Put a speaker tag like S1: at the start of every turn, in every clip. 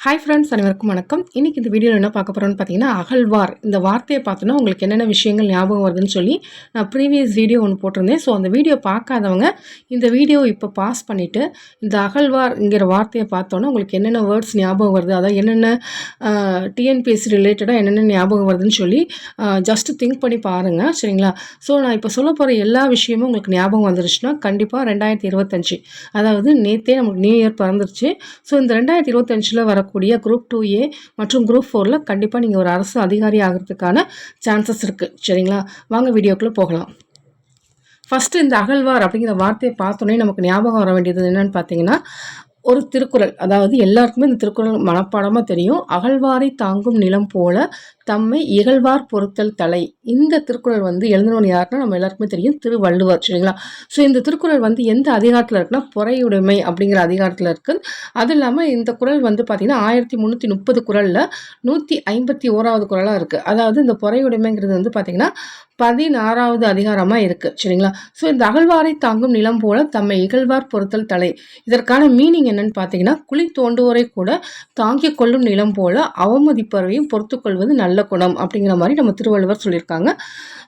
S1: Hi friends அனைவருக்கும் வணக்கம். இன்றைக்கி இந்த வீடியோவில் என்ன பார்க்க போகிறோம்னு பார்த்தீங்கன்னா அகழ்வார். இந்த வார்த்தையை பார்த்தோன்னா உங்களுக்கு என்னென்ன விஷயங்கள் ஞாபகம் வருதுன்னு சொல்லி நான் ப்ரீவியஸ் வீடியோ ஒன்று போட்டிருந்தேன். ஸோ அந்த வீடியோ பார்க்காதவங்க இந்த வீடியோ இப்போ பாஸ் பண்ணிவிட்டு இந்த அகழ்வார்ங்கிற வார்த்தையை பார்த்தோன்னா உங்களுக்கு என்னென்ன வேர்ட்ஸ் ஞாபகம் வருது அதாவது என்னென்ன டிஎன்பிஎஸ்சி ரிலேட்டடாக என்னென்ன ஞாபகம் வருதுன்னு சொல்லி ஜஸ்ட்டு திங்க் பண்ணி பாருங்கள் சரிங்களா? ஸோ நான் இப்போ சொல்ல போகிற எல்லா விஷயமும் உங்களுக்கு ஞாபகம் வந்துருச்சுன்னா கண்டிப்பாக ரெண்டாயிரத்தி இருபத்தஞ்சி அதாவது நேற்றே நமக்கு நியூ இயர் பிறந்துருச்சு. ஸோ இந்த ரெண்டாயிரத்தி இருபத்தஞ்சில் வர வரக்கூடிய குரூப் டூ ஏ மற்றும் குரூப் ஃபோரில் கண்டிப்பாக நீங்கள் ஒரு அரசு அதிகாரி ஆகிறதுக்கான சான்சஸ் இருக்குது சரிங்களா? வாங்க வீடியோக்குள்ளே போகலாம். ஃபஸ்ட்டு இந்த அகழ்வார் அப்படிங்கிற வார்த்தையை பார்த்தோன்னே நமக்கு ஞாபகம் வர வேண்டியது என்னென்னு பார்த்தீங்கன்னா ஒரு திருக்குறள். அதாவது எல்லாருக்குமே இந்த திருக்குறள் மனப்பாடமாக தெரியும். அகழ்வாரை தாங்கும் நிலம் போல தம்மை இகழ்வார் பொருத்தல் தலை. இந்த திருக்குறள் வந்து எழுந்தவன் யாருன்னா நம்ம எல்லாருக்குமே தெரியும். திருவள்ளுவர் சரிங்களா? ஸோ இந்த திருக்குறள் வந்து எந்த அதிகாரத்தில் இருக்குன்னா பொறையுடைமை அப்படிங்கிற அதிகாரத்தில் இருக்குது அது இல்லாமல் இந்த குரல் வந்து பார்த்திங்கன்னா ஆயிரத்தி முந்நூற்றி முப்பது குரலில் நூற்றி ஐம்பத்தி ஓராவது குரலாக இருக்குது அதாவது இந்த பொறையுடைமைங்கிறது வந்து பார்த்திங்கன்னா பதினாறாவது அதிகாரமாக இருக்குது சரிங்களா? ஸோ இந்த அகழ்வாரை தாங்கும் நிலம் போல தம்மை இகழ்வார் பொறுத்தல் தலை. இதற்கான மீனிங் என்னன்னு பார்த்தீங்கன்னா குழி தோண்டுவோரை கூட தாங்கிக் கொள்ளும் நிலம் போல அவமதிப்பவரையும் பொறுத்துக்கொள்வது நல்ல நல்ல குணம் அப்படிங்கிற மாதிரி நம்ம திருவள்ளுவர் சொல்லியிருக்காங்க.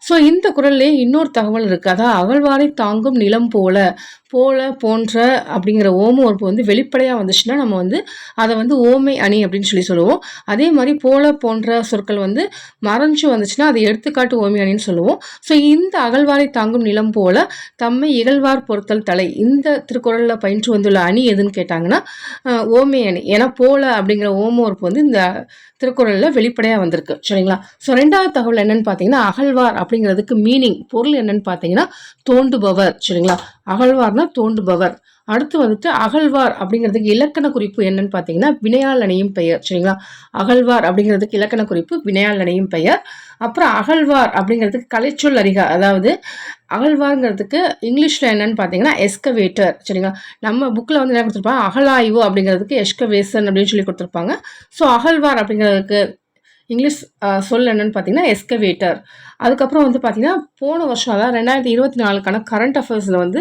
S1: ஸோ இந்த குரல்லே இன்னொரு தகவல் இருக்குது அதாவது அகழ்வாரை தாங்கும் நிலம் போல போல போன்ற அப்படிங்கிற ஓம உறுப்பு வந்து வெளிப்படையாக வந்துச்சுன்னா நம்ம வந்து அதை வந்து ஓமை அணி அப்படின்னு சொல்லி சொல்லுவோம். அதே மாதிரி போல போன்ற சொற்கள் வந்து மறைஞ்சு வந்துச்சுன்னா அதை எடுத்துக்காட்டு ஓமை அணின்னு சொல்லுவோம். ஸோ இந்த அகழ்வாரை தாங்கும் நிலம் போல தம்மை இகழ்வார் பொருத்தல் தலை இந்த திருக்குறளில் பயின்று வந்துள்ள அணி எதுன்னு கேட்டாங்கன்னா ஓமை அணி. ஏன்னா போல அப்படிங்கிற ஓம உறுப்பு வந்து இந்த திருக்குறளில் வெளிப்படையாக வந்திருக்கு. சரிங்களா? ஸோ ரெண்டாவது தகவல் என்னன்னு பார்த்தீங்கன்னா அகழ்வார் அப்படிங்கிறதுக்கு மீனிங் பொருள் என்னன்னு பார்த்தீங்கன்னா தோண்டுபவர். சரிங்களா? அகழ்வார்னா தோண்டுபவர் அடுத்து வந்துட்டு அகழ்வார் அப்படிங்கிறதுக்கு இலக்கண குறிப்பு என்னன்னு பார்த்தீங்கன்னா வினையால் அணையும் பெயர். சரிங்களா? அகழ்வார் அப்படிங்கிறதுக்கு இலக்கண குறிப்பு வினையால் அணையும் பெயர். அப்புறம் அகழ்வார் அப்படிங்கிறதுக்கு கலைச்சொல் அறிக. அதாவது அகழ்வார்ங்கிறதுக்கு இங்கிலீஷில் என்னன்னு பார்த்தீங்கன்னா எஸ்கவேட்டர் சரிங்களா? நம்ம புக்கில் வந்து என்ன கொடுத்துருப்பாங்க? அகழாய்வு அப்படிங்கிறதுக்கு எஸ்கவேசன் அப்படின்னு சொல்லி கொடுத்துருப்பாங்க. ஸோ அகழ்வார் அப்படிங்கிறதுக்கு இங்கிலீஷ் சொல் என்னன்னு பார்த்தீங்கன்னா எஸ்கவேட்டர் அதுக்கப்புறம் வந்து பார்த்திங்கன்னா போன வருஷம் அதாவது ரெண்டாயிரத்தி இருபத்தி நாலுக்கான கரண்ட் அஃபேர்ஸில் வந்து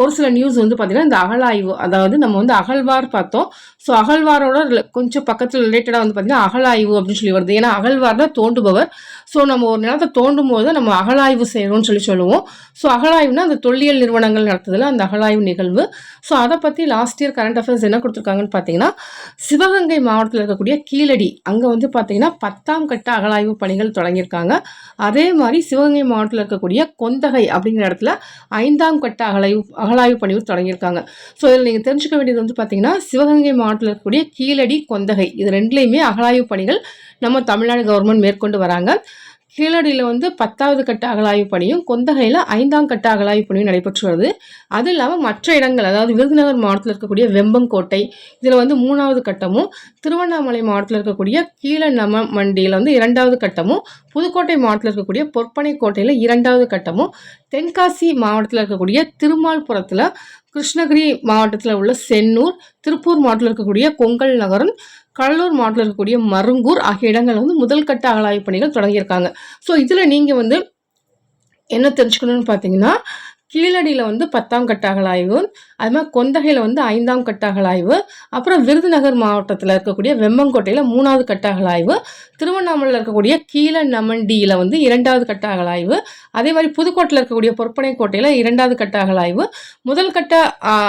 S1: ஒரு சில நியூஸ் வந்து பார்த்திங்கன்னா இந்த அகழாய்வு அதாவது நம்ம வந்து அகழ்வார் பார்த்தோம். ஸோ அகழ்வாரோட கொஞ்சம் பக்கத்தில் ரிலேட்டடாக வந்து பார்த்திங்கன்னா அகழாய்வு அப்படின்னு சொல்லி வருது. ஏன்னா அகழ்வார்னா தோண்டுபவர். ஸோ நம்ம ஒரு நிலத்தை தோண்டும் போது நம்ம அகழாய்வு செய்கிறோம்னு சொல்லி சொல்லுவோம். ஸோ அகழாய்வுனா அந்த தொல்லியல் நிறுவனங்கள் நடத்துதில் அந்த அகழாய்வு நிகழ்வு. ஸோ அதை பற்றி லாஸ்ட் இயர் கரண்ட் அஃபேர்ஸ் என்ன கொடுத்துருக்காங்கன்னு பார்த்தீங்கன்னா சிவகங்கை மாவட்டத்தில் இருக்கக்கூடிய கீழடி அங்கே வந்து பார்த்திங்கன்னா பத்தாம் கட்ட அகழாய்வு பணிகள் தொடங்கியிருக்காங்க. அதே மாதிரி சிவகங்கை மாவட்டத்தில் இருக்கக்கூடிய கொந்தகை அப்படிங்கிற இடத்துல ஐந்தாம் கட்ட அகலாய்வு அகலாய்வு பணிவு தொடங்கியிருக்காங்க. ஸோ இதில் நீங்கள் தெரிஞ்சுக்க வேண்டியது வந்து பார்த்தீங்கன்னா சிவகங்கை மாவட்டத்தில் இருக்கக்கூடிய கீழடி கொந்தகை. இது ரெண்டுலேயுமே அகலாய்வு பணிகள் நம்ம தமிழ்நாடு கவர்மெண்ட் மேற்கொண்டு வராங்க. கீழடியில் வந்து பத்தாவது கட்ட அகலாய்வு பணியும் கொந்தகையில் ஐந்தாம் கட்ட அகலாய்வு பணியும் நடைபெற்று வருது அது இல்லாமல் மற்ற இடங்கள் அதாவது விருதுநகர் மாவட்டத்தில் இருக்கக்கூடிய வெம்பங்கோட்டை இதில் வந்து மூணாவது கட்டமும் திருவண்ணாமலை மாவட்டத்தில் இருக்கக்கூடிய கீழ நம மண்டியில் வந்து இரண்டாவது கட்டமும் புதுக்கோட்டை மாவட்டத்தில் இருக்கக்கூடிய பொற்பனை கோட்டையில் இரண்டாவது கட்டமும் தென்காசி மாவட்டத்தில் இருக்கக்கூடிய திருமால்புரத்தில் கிருஷ்ணகிரி மாவட்டத்தில் உள்ள சென்னூர் திருப்பூர் மாவட்டத்தில் இருக்கக்கூடிய கொங்கல் நகரம் கடலூர் மாவட்டத்தில் இருக்கக்கூடிய மருங்கூர் ஆகிய இடங்கள் வந்து முதல் கட்ட அகலாய்வு பணிகள் தொடங்கியிருக்காங்க. ஸோ இதில் நீங்கள் வந்து என்ன தெரிஞ்சுக்கணும்னு பார்த்தீங்கன்னா கீழடியில் வந்து பத்தாம் கட்ட அகலாய்வு அது மாதிரி கொந்தகையில் வந்து ஐந்தாம் கட்டாகலாய்வு அப்புறம் விருதுநகர் மாவட்டத்தில் இருக்கக்கூடிய வெம்மங்கோட்டையில் மூணாவது கட்டாகலாய்வு திருவண்ணாமலையில் இருக்கக்கூடிய கீழ நமண்டியில் வந்து இரண்டாவது கட்டாகலாய்வு அதே மாதிரி புதுக்கோட்டையில் இருக்கக்கூடிய பொற்பனை கோட்டையில் இரண்டாவது கட்ட அகலாய்வு முதல் கட்ட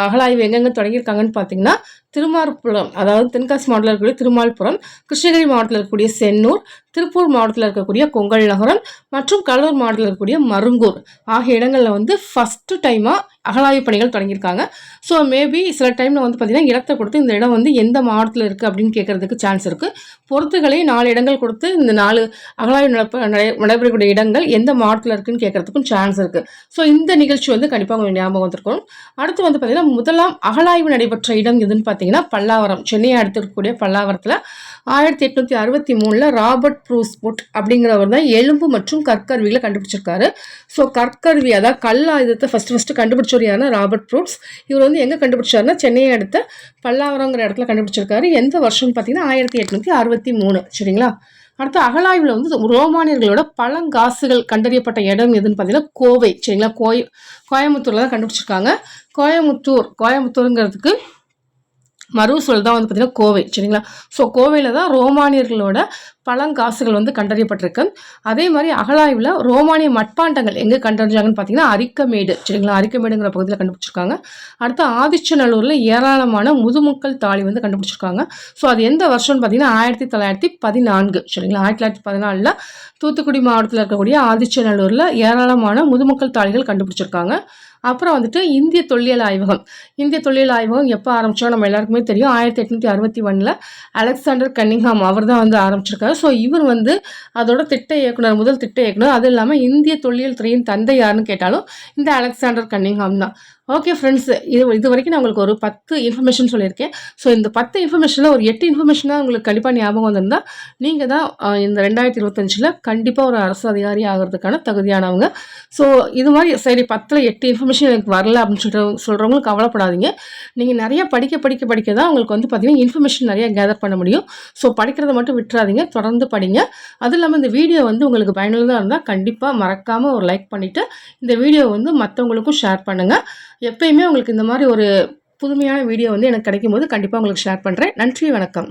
S1: அகலாய்வு எங்கெங்கே தொடங்கியிருக்காங்கன்னு பார்த்தீங்கன்னா திருமார்புரம் அதாவது தென்காசி மாவட்டத்தில் இருக்கக்கூடிய திருமால்புரம் கிருஷ்ணகிரி மாவட்டத்தில் இருக்கக்கூடிய சென்னூர் திருப்பூர் மாவட்டத்தில் இருக்கக்கூடிய கொங்கல் நகரம் மற்றும் கடலூர் மாவட்டத்தில் இருக்கக்கூடிய மருங்கூர் ஆகிய இடங்களில் வந்து ஃபஸ்ட் ஃபஸ்ட்டு டைமாக அகலாய்வு பணிகள் தொடங்கியிருக்காங்க. ஸோ மேபி சில டைமில் வந்து பார்த்திங்கன்னா இடத்தை கொடுத்து இந்த இடம் வந்து எந்த மாவட்டத்தில் இருக்குது அப்படின்னு கேட்குறதுக்கு சான்ஸ் இருக்குது பொருத்துகளை நாலு இடங்கள் கொடுத்து இந்த நாலு அகலாய்வு நடைபெறக்கூடிய இடங்கள் எந்த மாவட்டத்தில் இருக்குன்னு கேட்கறதுக்கும் சான்ஸ் இருக்குது ஸோ இந்த நிகழ்ச்சி வந்து கண்டிப்பாக உங்களுக்கு ஞாபகம் வந்திருக்கும் அடுத்து வந்து பார்த்திங்கன்னா முதலாம் அகலாய்வு நடைபெற்ற இடம் எதுன்னு பார்த்தீங்கன்னா பல்லாவரம். சென்னையை அடுத்திருக்கக்கூடிய பல்லாவரத்தில் ஆயிரத்தி எட்நூற்றி அறுபத்தி மூணில் ராபர்ட் ப்ரூஸ்புட் அப்படிங்கிறவர் தான் எலும்பு மற்றும் கற்கருவிகளை கண்டுபிடிச்சிருக்காரு. ஸோ கற்கருவி அதாவது கல் ஆயுதத்தை ஃபஸ்ட்டு ஃபஸ்ட்டு கண்டுபிடிச்சவர் கண்டுபிடிச்சவர் ராபர்ட் ப்ரூட்ஸ். இவர் வந்து எங்கே கண்டுபிடிச்சாருன்னா சென்னையை அடுத்த பல்லாவரங்கிற இடத்துல கண்டுபிடிச்சிருக்காரு. எந்த வருஷம்னு பார்த்தீங்கன்னா ஆயிரத்தி எட்நூற்றி அறுபத்தி மூணு சரிங்களா? அடுத்து அகழாய்வில் வந்து ரோமானியர்களோட பழங்காசுகள் கண்டறியப்பட்ட இடம் எதுன்னு பார்த்தீங்கன்னா கோவை சரிங்களா? கோய கோயம்புத்தூரில் தான் கண்டுபிடிச்சிருக்காங்க. கோயமுத்தூர் கோயம்புத்தூருங்கிறதுக்கு மறுசொல் தான் வந்து பார்த்திங்கன்னா கோவை சரிங்களா? ஸோ கோவையில் தான் ரோமானியர்களோட பழங்காசுகள் வந்து கண்டறியப்பட்டிருக்கு. அதே மாதிரி அகழாய்வில் ரோமானிய மட்பாண்டங்கள் எங்கே கண்டறிஞ்சாங்கன்னு பார்த்தீங்கன்னா அரிக்கமேடு சரிங்களா? அரிக்கமேடுங்கிற பகுதியில் கண்டுபிடிச்சிருக்காங்க. அடுத்து ஆதிச்சநல்லூரில் ஏராளமான முதுமக்கள் தாலி வந்து கண்டுபிடிச்சிருக்காங்க. ஸோ அது எந்த வருஷம்னு பார்த்தீங்கன்னா ஆயிரத்தி தொள்ளாயிரத்தி பதினான்கு சரிங்களா? ஆயிரத்தி தொள்ளாயிரத்தி பதினாலில் தூத்துக்குடி மாவட்டத்தில் இருக்கக்கூடிய ஆதிச்சநல்லூரில் ஏராளமான முதுமக்கள் தாலிகள் கண்டுபிடிச்சிருக்காங்க. அப்புறம் வந்துட்டு இந்திய தொல்லியல் ஆய்வகம். இந்திய தொல்லியல் ஆய்வகம் எப்போ ஆரம்பித்தோம் நம்ம எல்லாருக்குமே தெரியும். ஆயிரத்தி எட்நூற்றி அறுபத்தி ஒன்றில் அலெக்சாண்டர் கன்னிங்ஹாம் அவர் தான் வந்து ஆரம்பிச்சிருக்காரு. ஸோ இவர் வந்து அதோட திட்ட இயக்குனர் முதல் திட்ட இயக்குனர். அது இல்லாமல் இந்திய தொல்லியல் துறையின் தந்தை யாருன்னு கேட்டாலும் இந்த அலெக்சாண்டர் கன்னிங்ஹாம் தான். ஓகே ஃப்ரெண்ட்ஸ் இது இது வரைக்கும் நான் உங்களுக்கு ஒரு பத்து இன்ஃபர்மேஷன் சொல்லியிருக்கேன். ஸோ இந்த பத்து இன்ஃபர்மேஷனில் ஒரு எட்டு இன்ஃபர்மேஷன் தான் உங்களுக்கு கண்டிப்பாக ஞாபகம் வந்திருந்தால் நீங்கள் தான் இந்த ரெண்டாயிரத்தி இருபத்தஞ்சில் கண்டிப்பாக ஒரு அரசு அதிகாரி ஆகிறதுக்கான தகுதியானவங்க. ஸோ இது மாதிரி சரி பத்தில் எட்டு இன்ஃபர்மேஷன் எனக்கு வரல அப்படின்னு சொல்லிட்டு சொல்கிறவங்களுக்கு கவலைப்படாதீங்க. நீங்கள் நிறையா படிக்க படிக்க படிக்க தான் உங்களுக்கு வந்து பார்த்திங்கன்னா இன்ஃபர்மேஷன் நிறையா கேதர் பண்ண முடியும். ஸோ படிக்கிறத மட்டும் விட்டுறாதீங்க. தொடர்ந்து படிங்க. அதுவும் இல்லாமல் இந்த வீடியோ வந்து உங்களுக்கு பயனுள்ளதாக இருந்தால் கண்டிப்பாக மறக்காமல் ஒரு லைக் பண்ணிவிட்டு இந்த வீடியோ வந்து மற்றவங்களுக்கும் ஷேர் பண்ணுங்கள் எப்பயுமே உங்களுக்கு இந்த மாதிரி ஒரு புதுமையான வீடியோ வந்து எனக்கு கிடைக்கும் போது கண்டிப்பாக உங்களுக்கு ஷேர் பண்ணுறேன் நன்றி வணக்கம்.